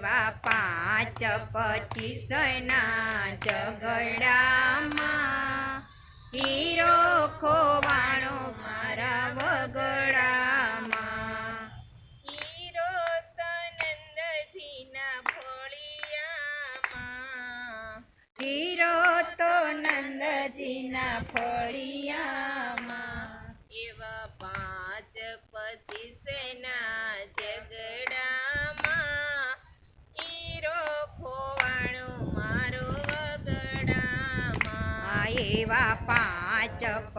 એવા પાંચ પચીસના ઝઘડામાં. હીરો ખોવાણો મારા વગડામાં. હીરો તો નંદજીના ફળિયામાં. હીરો તો નંદજીના ફળિયામાં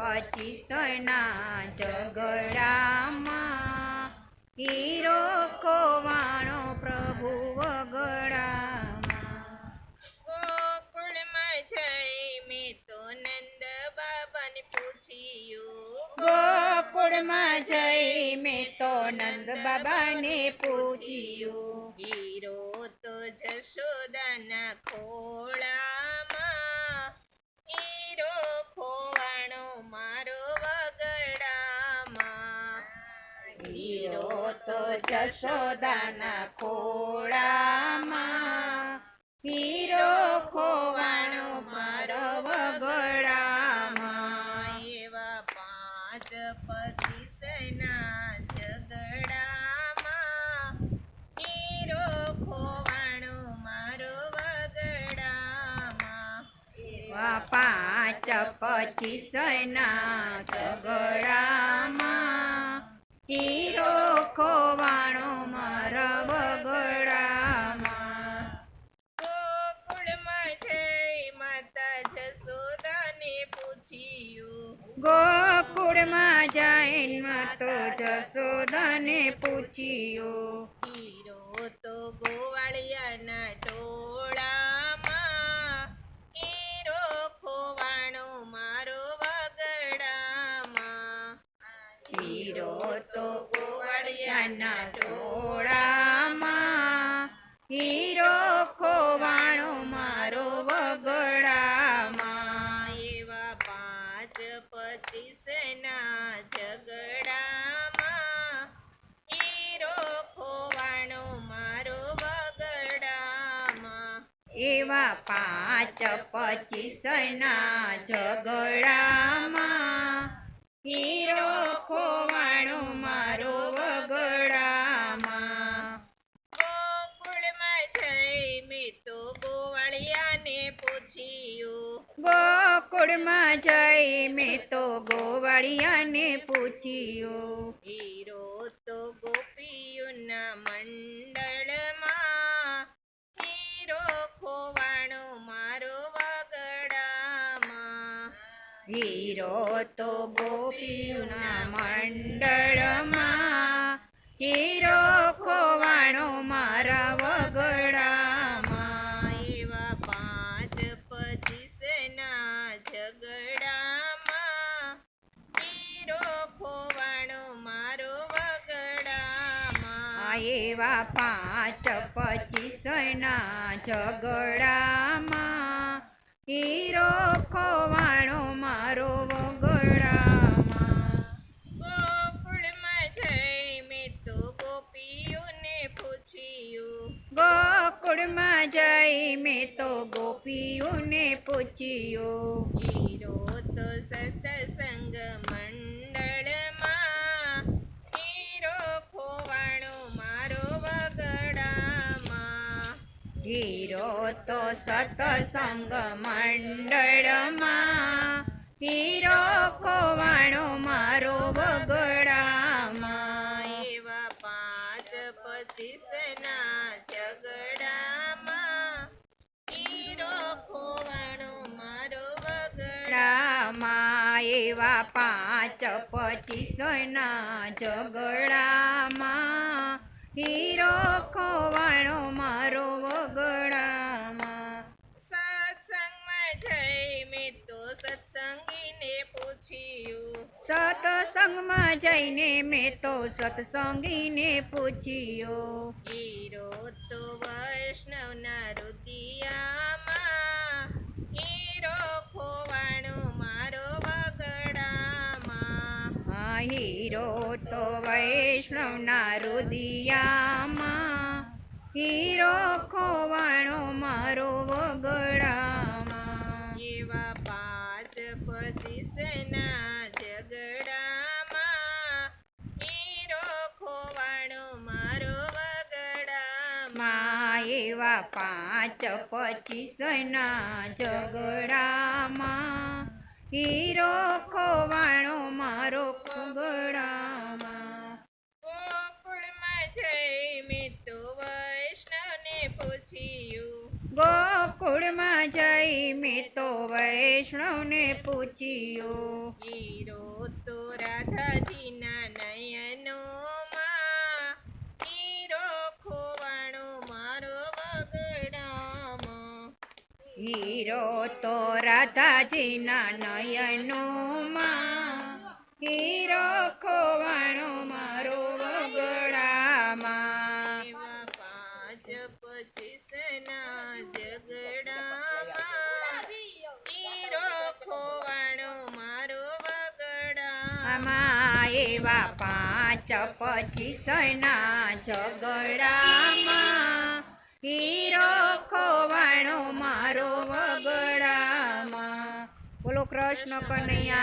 પચીસના ઝઘડામાં હીરો કોવાણો પ્રભુ વગડામાં ગોકુળમાં જઈ મેં તો નંદ બાબાને પૂછ્યું. ગોકુળમાં જઈ મેં તો નંદ બાબાને પૂછ્યું. હીરો તો જશોદાના ખોળામાં તો જશોદાના ખોળામાં હીરો ખોવાણો મારો વગડામાં એવા પાંચ પચીસના ઝગડામાં હીરો ખોવાણો મારો વગડામાં એવા પાંચ પચીસના ઝગડામાં હીરો ખોવાણો ગોકુળમાં જઈને તો જશોદાને પૂછ્યો. હીરો તો ગોવાળિયાના ટોળામાં એવા પાંચ પચીસના ઝઘડામાં. હીરો ખોવાણો મારો વગડામાં. ગોકુળમાં જઈ મેં તો ગોવાળિયાને પૂછ્યું. ગોકુળમાં જઈ મેં તો ગોવાળિયાને પૂછ્યું. હીરો તો ગોપીઓના મંડળમાં હીરો તો ગોપીના મંડળમાં હીરો ખોવાણો મારા વગડામાં. એવા પાંચ પચીસના ઝગડામાં હીરો ખોવાણો મારો વગડામાં. એવા પાંચ પચીસના ઝઘડામાં હીરો ખોવાણો મારો વગડામાં. ગોકુળમાં જઈ મેં તો ગોપીઓને પૂછ્યું. ગોકુળમાં જઈ મેં તો ગોપીઓને પૂછ્યું. હીરો તો સત્સંગ હીરો તો સતસંગ મંડળમાં હીરો ખોવાણો મારો વગડામાં. એવા પાંચ પચીસના ઝગડામાં હીરો ખોવાણો મારો વગડામાં. એવા પાંચ પચીસના ઝઘડામાં હીરો ખોવાણો મારો વગડામાં. સત્સંગમાં જઈ મેં તો સત્સંગીને પૂછ્યું. સત્સંગમાં જઈને મેં તો સત્સંગીને પૂછ્યું. હીરો તો વૈષ્ણવના રુદિયામાં તો રુદિયામાં હીરો ખોવાણો મારો વગડામાં. એવા પાંચ પચીસના ઝઘડામાં હીરો ખોવાણો મારો વગડામાં. એવા પાંચ પચીસના ઝઘડામાં હીરો ખોવાણો મારો મેં તો વૈષ્ણવને પૂછ્યો હીરો તો રાધાજીના નયનોમાં હીરો ખોવાણો મારો વગડામાં હીરો તો રાધાજીના નયનોમાં હીરો ખોવાણો મારો વગડામાં પાંચ પચીસના એવા પાંચ પચીસના ઝઘડામાં. હીરો ખોવાણો મારો વગડામાં. બોલો કૃષ્ણ કનૈયા.